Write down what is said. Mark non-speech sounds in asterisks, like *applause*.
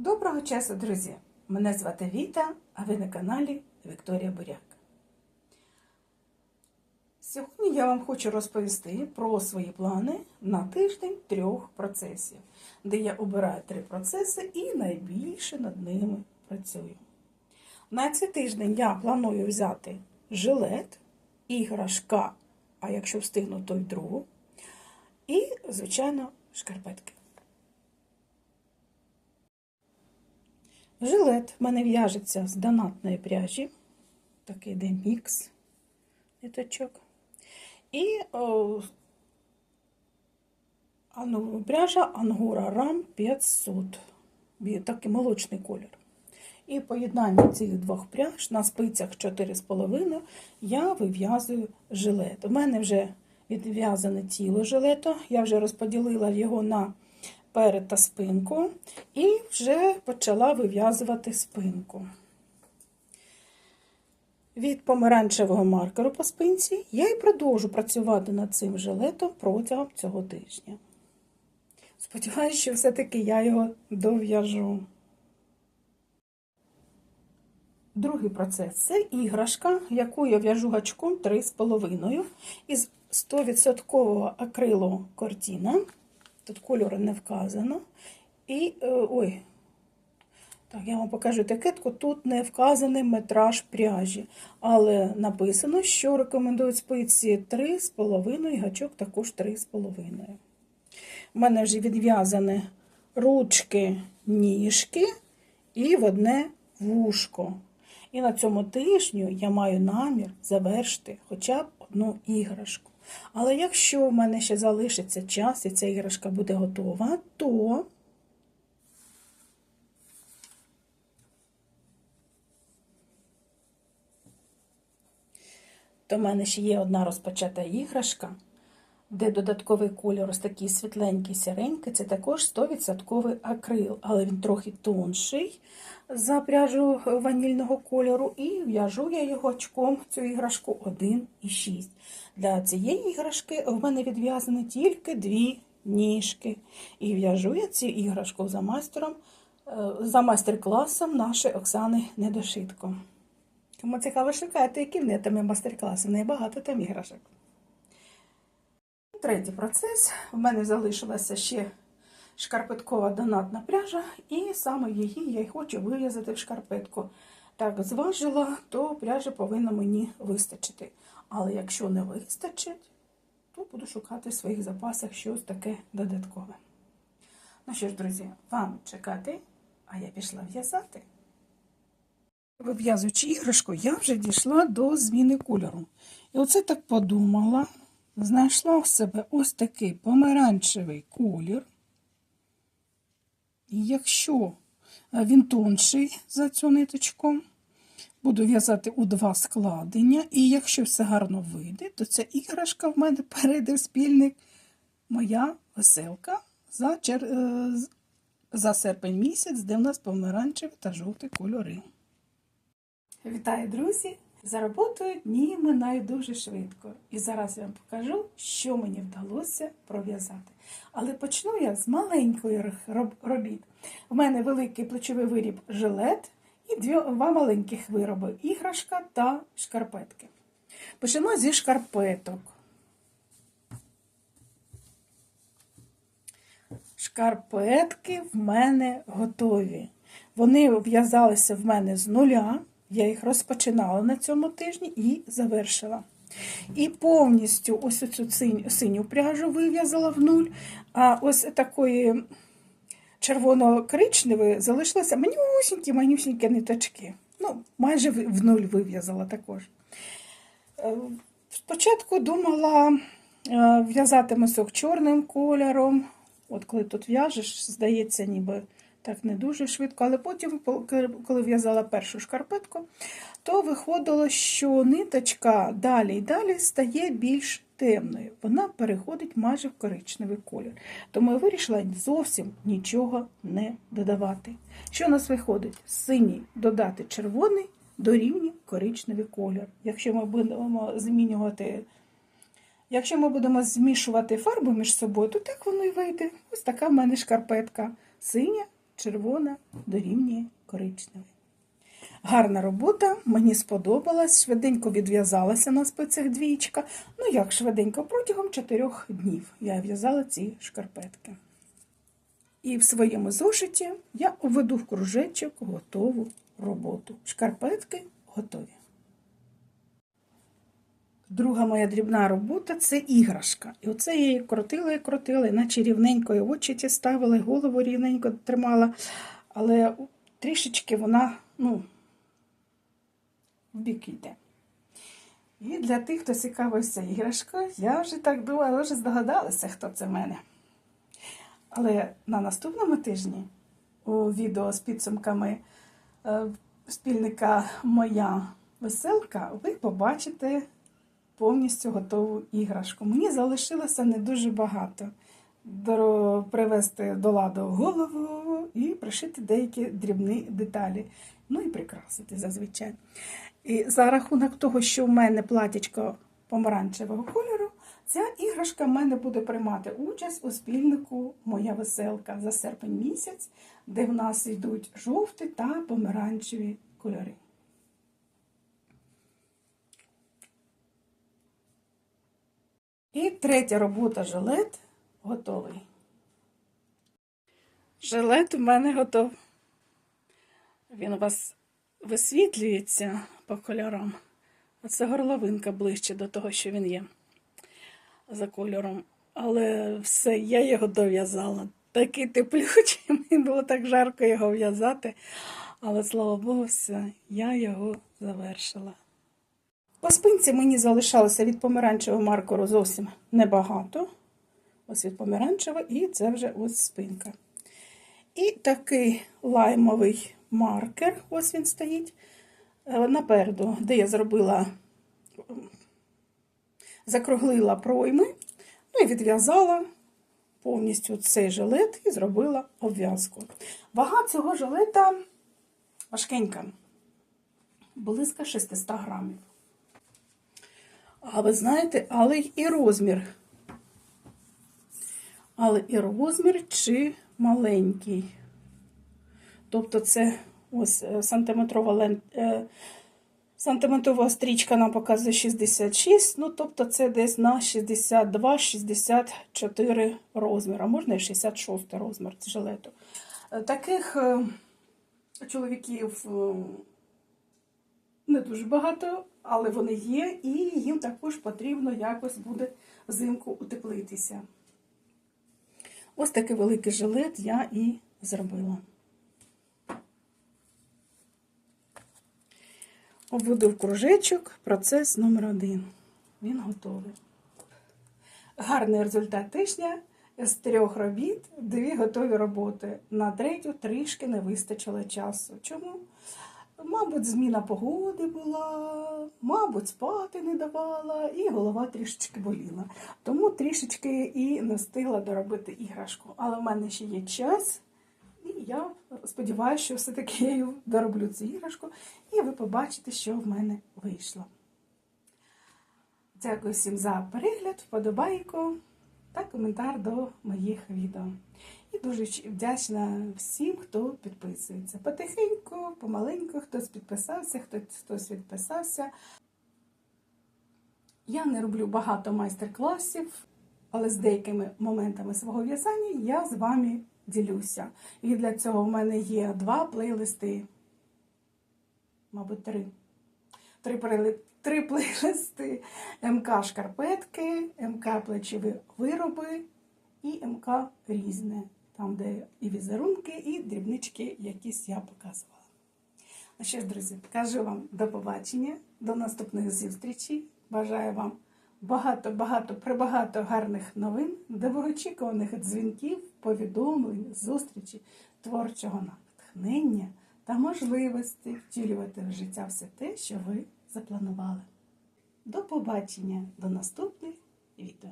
Доброго часу, друзі! Мене звати Віта, а ви на каналі Вікторія Буряк. Сьогодні я вам хочу розповісти про свої плани на тиждень трьох процесів, де я обираю три процеси і найбільше над ними працюю. На цей тиждень я планую взяти жилет, іграшка, а якщо встигну, то й другу, і, звичайно, шкарпетки. Жилет в мене в'яжеться з донатної пряжі. Такий де мікс ниточок. І о, пряжа Ангора Рам 500. Такий молочний колір. І поєднання цих двох пряж на спицях 4,5 я вив'язую жилет. У мене вже відв'язане тіло жилету. Я вже розподілила його на перед та спинку і вже почала вив'язувати спинку. Від помаранчевого маркеру по спинці я і продовжу працювати над цим жилетом протягом цього тижня. Сподіваюся, що все-таки я його дов'яжу. Другий процес це іграшка, яку я в'яжу гачком 3,5 із 100% акрилу кортіна. Тут кольору не вказано. І, е, ой, так, я вам покажу етикетку. Тут не вказаний метраж пряжі, але написано, що рекомендують спиці 3,5 і гачок також 3,5. У мене вже відв'язані ручки, ніжки і в одне вушко. І на цьому тижню я маю намір завершити хоча б одну іграшку. Але якщо в мене ще залишиться час і ця іграшка буде готова, то то в мене ще є одна розпочата іграшка, де додатковий кольор ось такий світленький сіренький, це також 100% акрил, але він трохи тонший за пряжу ванільного кольору, і в'яжу я його очком цю іграшку 1,6. Для цієї іграшки в мене відв'язані тільки дві ніжки. І в'яжу я цю іграшку за майстером, е, за майстер-класом нашої Оксани Недошитко. Тому цікаво шукати, які в неї там є майстер-класи. В неї багато там іграшок. Третій процес. В мене залишилася ще шкарпеткова донатна пряжа, і саме її я й хочу вив'язати в шкарпетку. Так, зважила, то пряжі повинно мені вистачити. Але якщо не вистачить, то буду шукати в своїх запасах щось таке додаткове. Ну що ж, друзі, вам чекати, а я пішла в'язати. Вив'язуючи іграшку, я вже дійшла до зміни кольору. І оце так подумала, знайшла в себе ось такий помаранчевий колір. І якщо він тонший за цю ниточку, буду в'язати у два складення. І якщо все гарно вийде, то ця іграшка в мене перейде в спільник моя веселка за, чер... е, за серпень місяць, де в нас помаранчеві та жовті кольори. Вітаю, друзі! За роботою дні минають дуже швидко. І зараз я вам покажу, що мені вдалося пров'язати. Але почну я з маленької робіт. У мене великий плечовий виріб жилет і два маленьких вироби іграшка та шкарпетки. Почнемо зі шкарпеток. Шкарпетки в мене готові. Вони в'язалися в мене з нуля. Я їх розпочинала на цьому тижні і завершила. І повністю ось цю синю, синю пряжу вив'язала в нуль, а ось такої червоно-коричневої залишилися манюсінькі манюсінькі ниточки. Ну, майже в в нуль вив'язала також. Е, Спочатку думала е, в'язати мисок чорним кольором. От коли тут в'яжеш, здається, ніби так не дуже швидко, але потім, коли в'язала першу шкарпетку, то виходило, що ниточка далі і далі стає більш темною. Вона переходить майже в коричневий колір. Тому я вирішила зовсім нічого не додавати. Що у нас виходить? Синій додати червоний дорівнює коричневий колір. Якщо ми будемо змінювати. Якщо ми будемо змішувати фарбу між собою, то так воно і вийде. Ось така в мене шкарпетка. Синя, червона дорівнює коричневий. Гарна робота, мені сподобалась. Швиденько відв'язалася на спицях двічка. Ну як швиденько, протягом чотирьох днів я в'язала ці шкарпетки. І в своєму зошиті я введу в кружечок готову роботу. Шкарпетки готові. Друга моя дрібна робота це іграшка. І оце я її крутила і крутила, наче рівненько і очі ті ставила, і голову рівненько тримала. Але трішечки вона, ну, в бік йде. І для тих, хто цікавився іграшкою, я вже так думаю, ви вже здогадалися, хто це в мене. Але на наступному тижні у відео з підсумками е, спільника Моя веселка ви побачите повністю готову іграшку. Мені залишилося не дуже багато. Привести до ладу голову і пришити деякі дрібні деталі. Ну і прикрасити зазвичай. І за рахунок того, що в мене платічко помаранчевого кольору, ця іграшка в мене буде приймати участь у спільнику Моя веселка за серпень місяць, де в нас йдуть жовті та помаранчеві кольори. І третя робота жилет готовий. Жилет у мене готов. Він у вас висвітлюється по кольорам. Оце горловинка ближче до того, що він є за кольором. Але все, я його дов'язала. Такий теплючий, *laughs* мені було так жарко його в'язати. Але слава Богу, все, я його завершила. По спинці мені залишалося від помаранчевого маркеру зовсім небагато. Ось від помаранчевого, і це вже ось спинка. І такий лаймовий маркер, ось він стоїть е, напереду, де я зробила, закруглила пройми, ну і відв'язала повністю цей жилет і зробила обв'язку. Вага цього жилета важкенька, близько 600 грамів. А ви знаєте, але і розмір. Але і розмір чи маленький. Тобто це ось е, сантиметрова лен... е, сантиметрова стрічка нам показує 66, ну тобто це десь на 62-64 розмір, а можна і 66 розмір жилету. Е, Таких чоловіків не дуже багато, але вони є, і їм також потрібно якось буде взимку утеплитися. Ось такий великий жилет я і зробила. Обводив кружечок, процес номер один. Він готовий. Гарний результат тижня. З трьох робіт дві готові роботи. На третю трішки не вистачило часу. Чому? Мабуть, зміна погоди була, мабуть, спати не давала, і голова трішечки боліла. Тому трішечки і не встигла доробити іграшку. Але в мене ще є час, і я сподіваюся, що все-таки я дороблю цю іграшку, і ви побачите, що в мене вийшло. Дякую всім за перегляд, вподобайку та коментар до моїх відео. І дуже вдячна всім, хто підписується. Потихеньку, помаленьку, хтось підписався, хтось, хтось відписався. Я не роблю багато майстер-класів, але з деякими моментами свого в'язання я з вами ділюся. І для цього в мене є два плейлисти, мабуть, три. Три, прили- три плейлисти МК шкарпетки, МК плечові вироби і МК різне. Там, де і візерунки, і дрібнички якісь я показувала. Ну що ж, друзі, кажу вам до побачення, до наступних зустрічей. Бажаю вам багато-багато, прибагато гарних новин, довгоочікуваних дзвінків, повідомлень, зустрічей, творчого натхнення та можливості втілювати в життя все те, що ви запланували. До побачення, до наступних відео.